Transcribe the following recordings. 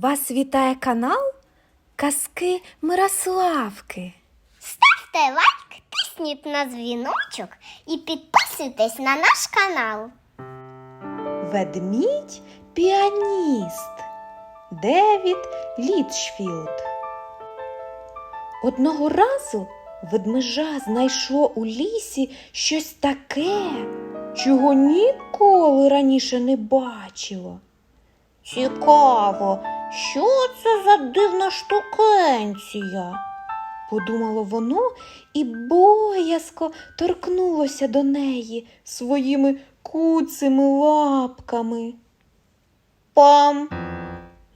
Вас вітає канал Казки Мирославки. Ставте лайк, тисніть на дзвіночок і підписуйтесь на наш канал. Ведмідь піаніст Девід Літчфілд. Одного разу ведмежа знайшло у лісі щось таке, чого ніколи раніше не бачило. Цікаво, що це за дивна штукенція? Подумало воно і боязко торкнулося до неї своїми куцими лапками. Пам!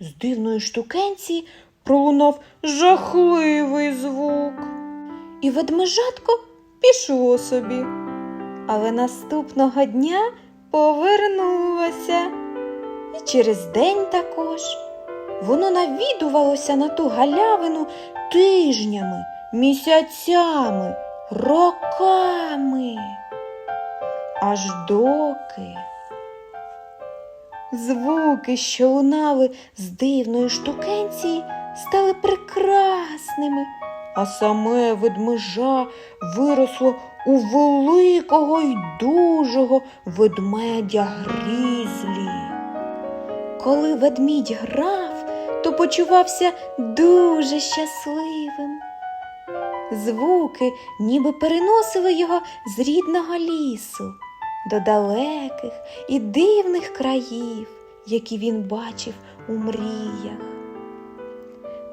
З дивної штукенці пролунав жахливий звук. І ведмежатко пішло собі. Але наступного дня повернулося. І через день також воно навідувалося на ту галявину тижнями, місяцями, роками. Аж доки звуки, що лунали з дивної штукенції, стали прекрасними, а саме ведмежа виросло у великого й дужого ведмедя Грізлі. Коли ведмідь грав, почувався дуже щасливим. Звуки ніби переносили його з рідного лісу до далеких і дивних країв, які він бачив у мріях.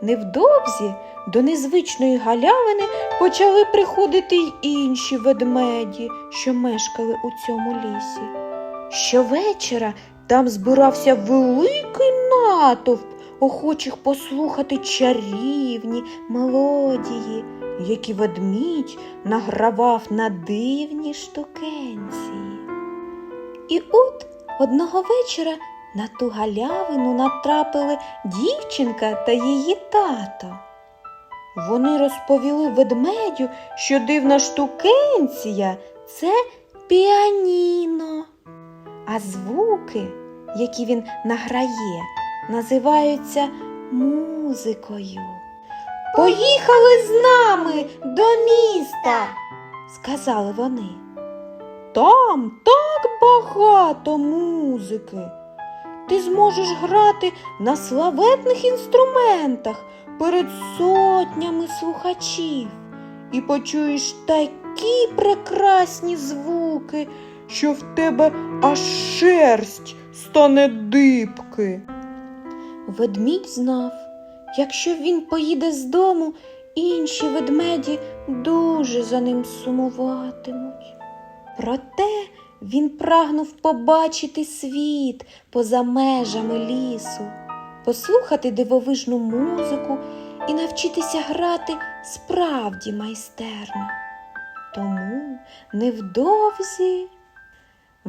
Невдовзі до незвичної галявини почали приходити й інші ведмеді, що мешкали у цьому лісі. Щовечора там збирався великий натовп охочих послухати чарівні мелодії, які ведмідь награвав на дивні штукенції. І от одного вечора на ту галявину натрапили дівчинка та її тато. Вони розповіли ведмедю, що дивна штукенція це піаніно, а звуки, які він награє, називаються музикою. Поїхали з нами до міста, сказали вони. Там так багато музики. Ти зможеш грати на славетних інструментах перед сотнями слухачів і почуєш такі прекрасні звуки, що в тебе аж шерсть стане дибки. Ведмідь знав, якщо він поїде з дому, інші ведмеді дуже за ним сумуватимуть. Проте він прагнув побачити світ поза межами лісу, послухати дивовижну музику і навчитися грати справді майстерно. Тому невдовзі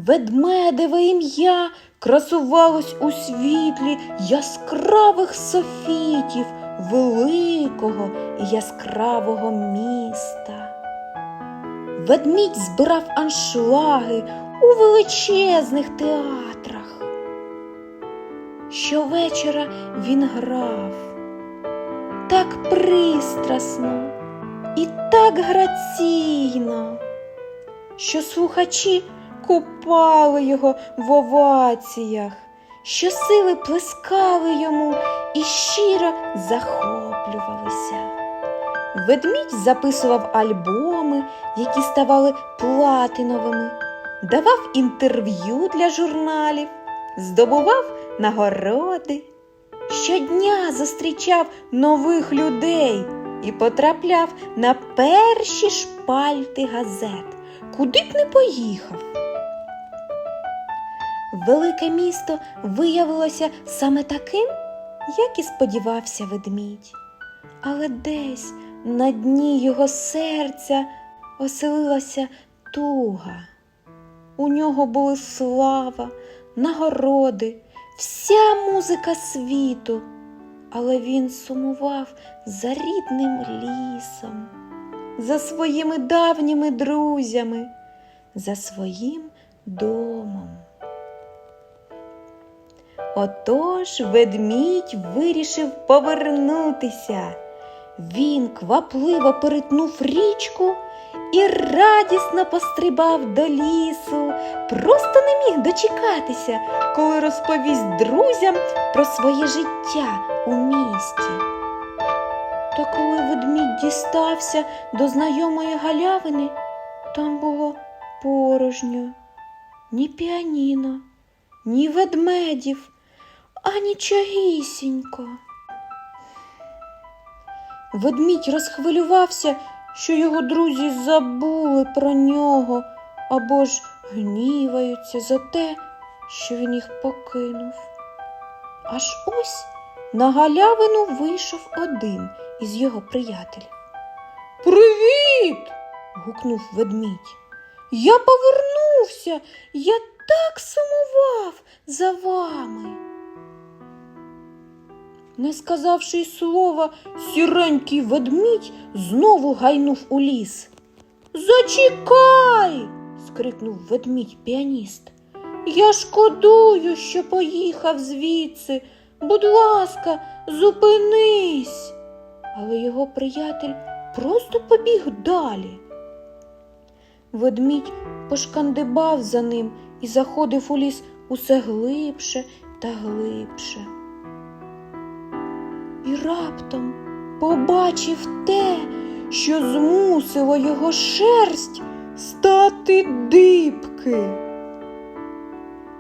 ведмедеве ім'я красувалось у світлі яскравих софітів великого і яскравого міста. Ведмідь збирав аншлаги у величезних театрах. Щовечора він грав так пристрасно і так граційно, що слухачі купали його в оваціях, що сили плескали йому і щиро захоплювалися. Ведмідь записував альбоми, які ставали платиновими, давав інтерв'ю для журналів, здобував нагороди. Щодня зустрічав нових людей і потрапляв на перші шпальти газет, куди б не поїхав. Велике місто виявилося саме таким, як і сподівався ведмідь. Але десь на дні його серця оселилася туга. У нього були слава, нагороди, вся музика світу, але він сумував за рідним лісом, за своїми давніми друзями, за своїм домом. Отож ведмідь вирішив повернутися. Він квапливо перетнув річку і радісно пострибав до лісу, просто не міг дочекатися, коли розповість друзям про своє життя у місті. Та коли ведмідь дістався до знайомої галявини, там було порожньо, ні піаніно, ні ведмедів, а нічогісінько. Ведмідь розхвилювався, що його друзі забули про нього або ж гніваються за те, що він їх покинув. Аж ось на галявину вийшов один із його приятелів. Привіт! гукнув ведмідь. Я повернувся, я так сумував за вами. Не сказавши й слова, сіренький ведмідь знову гайнув у ліс. Зачекай. скрикнув ведмідь піаніст. Я шкодую, що поїхав звідси. Будь ласка, зупинись. Але його приятель просто побіг далі. Ведмідь пошкандибав за ним і заходив у ліс усе глибше та глибше. Раптом побачив те, що змусило його шерсть стати дибки.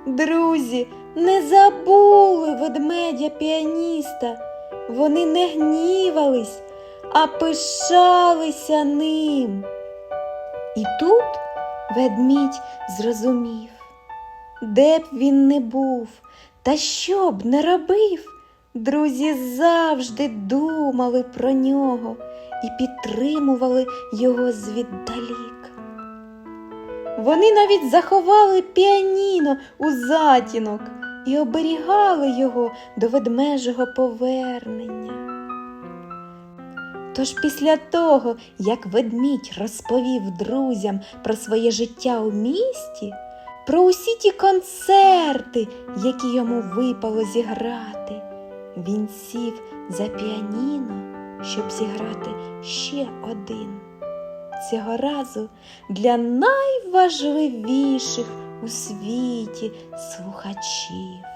Друзі не забули ведмедя піаніста. Вони не гнівались, а пишалися ним. І тут ведмідь зрозумів, де б він не був, та що б не робив, друзі завжди думали про нього і підтримували його звіддалік. Вони навіть заховали піаніно у затінок і оберігали його до ведмежого повернення. Тож після того, як ведмідь розповів друзям про своє життя у місті, про усі ті концерти, які йому випало зіграти, він сів за піаніно, щоб зіграти ще один. Цього разу для найважливіших у світі слухачів.